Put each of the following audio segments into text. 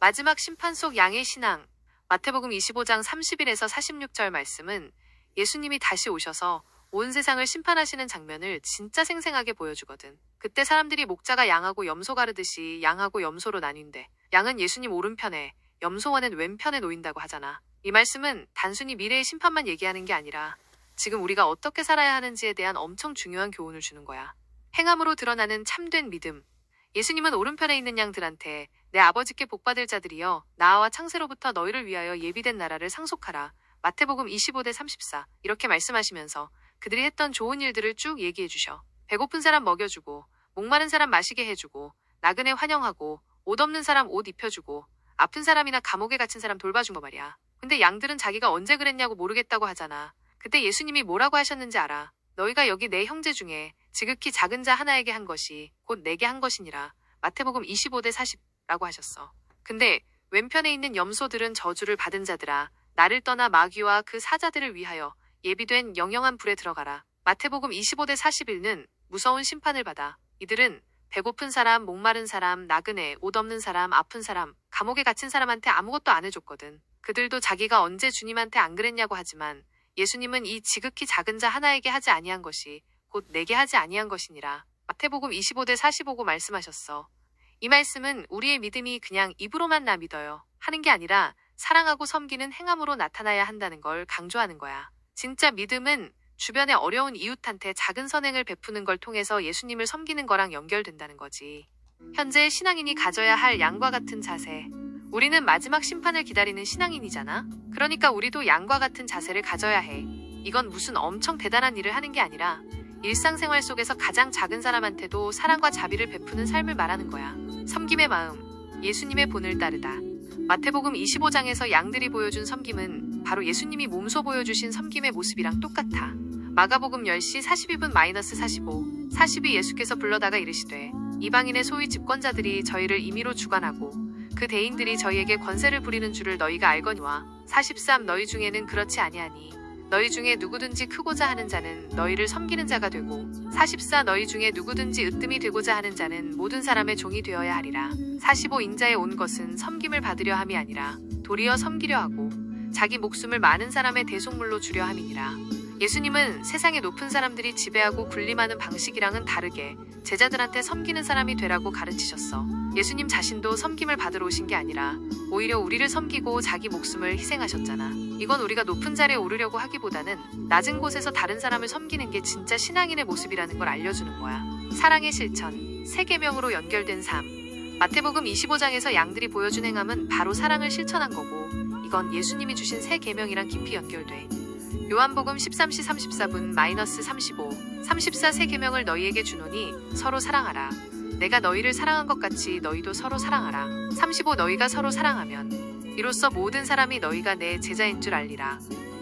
마지막 심판 속 양의 신앙. 마태복음 25장 30일에서 46절 말씀은 예수님이 다시 오셔서 온 세상을 심판하시는 장면을 진짜 생생하게 보여주거든. 그때 사람들이 목자가 양하고 염소 가르듯이 양하고 염소로 나뉜대. 양은 예수님 오른편에, 염소와는 왼편에 놓인다고 하잖아. 이 말씀은 단순히 미래의 심판만 얘기하는 게 아니라 지금 우리가 어떻게 살아야 하는지에 대한 엄청 중요한 교훈을 주는 거야. 행함으로 드러나는 참된 믿음. 예수님은 오른편에 있는 양들한테 내 아버지께 복받을 자들이여 나와 창세로부터 너희를 위하여 예비된 나라를 상속하라. 마태복음 25대 34 이렇게 말씀하시면서 그들이 했던 좋은 일들을 쭉 얘기해 주셔. 배고픈 사람 먹여주고 목마른 사람 마시게 해주고 나그네 환영하고 옷 없는 사람 옷 입혀주고 아픈 사람이나 감옥에 갇힌 사람 돌봐준 거 말이야. 근데 양들은 자기가 언제 그랬냐고 모르겠다고 하잖아. 그때 예수님이 뭐라고 하셨는지 알아. 너희가 여기 내 형제 중에 지극히 작은 자 하나에게 한 것이 곧 내게 한 것이니라. 마태복음 25대 40 라고 하셨어. 근데 왼편에 있는 염소들은 저주를 받은 자들아. 나를 떠나 마귀와 그 사자들을 위하여 예비된 영영한 불에 들어가라. 마태복음 25대 41는 무서운 심판을 받아. 이들은 배고픈 사람, 목마른 사람, 나그네, 옷 없는 사람, 아픈 사람, 감옥에 갇힌 사람한테 아무것도 안 해줬거든. 그들도 자기가 언제 주님한테 안 그랬냐고 하지만 예수님은 이 지극히 작은 자 하나에게 하지 아니한 것이 곧 내게 하지 아니한 것이니라. 마태복음 25대 45고 말씀하셨어. 이 말씀은 우리의 믿음이 그냥 입으로만 나 믿어요. 하는 게 아니라 사랑하고 섬기는 행함으로 나타나야 한다는 걸 강조하는 거야. 진짜 믿음은 주변의 어려운 이웃한테 작은 선행을 베푸는 걸 통해서 예수님을 섬기는 거랑 연결된다는 거지. 현재 신앙인이 가져야 할 양과 같은 자세. 우리는 마지막 심판을 기다리는 신앙인이잖아. 그러니까 우리도 양과 같은 자세를 가져야 해. 이건 무슨 엄청 대단한 일을 하는 게 아니라 일상생활 속에서 가장 작은 사람한테도 사랑과 자비를 베푸는 삶을 말하는 거야. 섬김의 마음, 예수님의 본을 따르다. 마태복음 25장에서 양들이 보여준 섬김은 바로 예수님이 몸소 보여주신 섬김의 모습이랑 똑같아. 마가복음 10시 42분 마이너스 45, 42 예수께서 불러다가 이르시되 이방인의 소위 집권자들이 저희를 임의로 주관하고 그 대인들이 저희에게 권세를 부리는 줄을 너희가 알거니와 43 너희 중에는 그렇지 아니하니 너희 중에 누구든지 크고자 하는 자는 너희를 섬기는 자가 되고 44 너희 중에 누구든지 으뜸이 되고자 하는 자는 모든 사람의 종이 되어야 하리라. 45 인자에 온 것은 섬김을 받으려 함이 아니라 도리어 섬기려 하고 자기 목숨을 많은 사람의 대속물로 주려 함이니라 예수님은 세상의 높은 사람들이 지배하고 군림하는 방식이랑은 다르게 제자들한테 섬기는 사람이 되라고 가르치셨어. 예수님 자신도 섬김을 받으러 오신 게 아니라 오히려 우리를 섬기고 자기 목숨을 희생하셨잖아. 이건 우리가 높은 자리에 오르려고 하기보다는 낮은 곳에서 다른 사람을 섬기는 게 진짜 신앙인의 모습이라는 걸 알려주는 거야. 사랑의 실천, 세 계명으로 연결된 삶. 마태복음 25장에서 양들이 보여준 행함은 바로 사랑을 실천한 거고 이건 예수님이 주신 새 계명이랑 깊이 연결돼. 요한복음 13시 34분 마이너스 35 34 세 계명을 너희에게 주노니 서로 사랑하라. 내가 너희를 사랑한 것 같이 너희도 서로 사랑하라. 35 너희가 서로 사랑하면 이로써 모든 사람이 너희가 내 제자인 줄 알리라.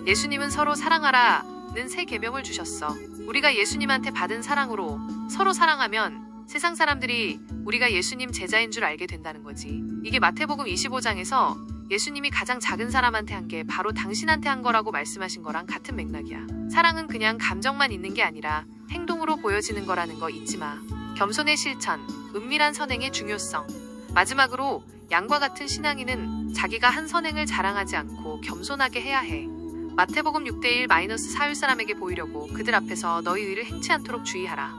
예수님은 서로 사랑하라는 새 계명을 주셨어. 우리가 예수님한테 받은 사랑으로 서로 사랑하면 세상 사람들이 우리가 예수님 제자인 줄 알게 된다는 거지. 이게 마태복음 25장에서 예수님이 가장 작은 사람한테 한 게 바로 당신한테 한 거라고 말씀하신 거랑 같은 맥락이야. 사랑은 그냥 감정만 있는 게 아니라 행동으로 보여지는 거라는 거 잊지 마. 겸손의 실천, 은밀한 선행의 중요성. 마지막으로 양과 같은 신앙인은 자기가 한 선행을 자랑하지 않고 겸손하게 해야 해. 마태복음 6대1 마이너스 사울 사람에게 보이려고 그들 앞에서 너희 의를 행치 않도록 주의하라.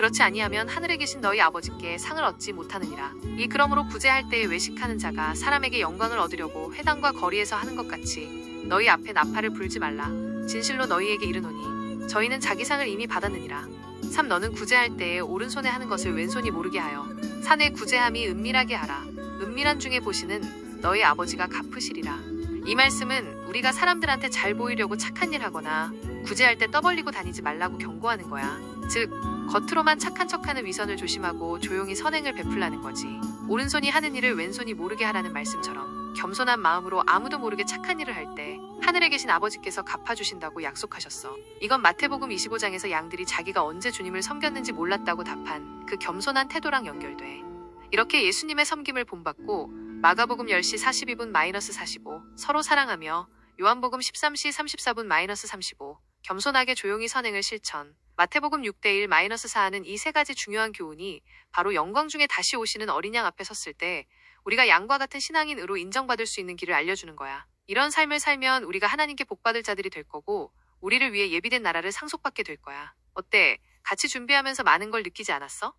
그렇지 아니하면 하늘에 계신 너희 아버지께 상을 얻지 못하느니라. 이 그러므로 구제할 때에 외식하는 자가 사람에게 영광을 얻으려고 회당과 거리에서 하는 것 같이 너희 앞에 나팔을 불지 말라. 진실로 너희에게 이르노니 저희는 자기 상을 이미 받았느니라. 3 너는 구제할 때에 오른손에 하는 것을 왼손이 모르게 하여 산의 구제함이 은밀하게 하라. 은밀한 중에 보시는 너희 아버지가 갚으시리라. 이 말씀은 우리가 사람들한테 잘 보이려고 착한 일 하거나 구제할 때 떠벌리고 다니지 말라고 경고하는 거야. 즉 겉으로만 착한 척하는 위선을 조심하고 조용히 선행을 베풀라는 거지. 오른손이 하는 일을 왼손이 모르게 하라는 말씀처럼 겸손한 마음으로 아무도 모르게 착한 일을 할 때 하늘에 계신 아버지께서 갚아주신다고 약속하셨어. 이건 마태복음 25장에서 양들이 자기가 언제 주님을 섬겼는지 몰랐다고 답한 그 겸손한 태도랑 연결돼. 이렇게 예수님의 섬김을 본받고 마가복음 10시 42분 마이너스 45 서로 사랑하며 요한복음 13시 34분 마이너스 35 겸손하게 조용히 선행을 실천 마태복음 6대1 마이너스 4하는 이 세 가지 중요한 교훈이 바로 영광 중에 다시 오시는 어린 양 앞에 섰을 때 우리가 양과 같은 신앙인으로 인정받을 수 있는 길을 알려주는 거야. 이런 삶을 살면 우리가 하나님께 복받을 자들이 될 거고 우리를 위해 예비된 나라를 상속받게 될 거야. 어때? 같이 준비하면서 많은 걸 느끼지 않았어?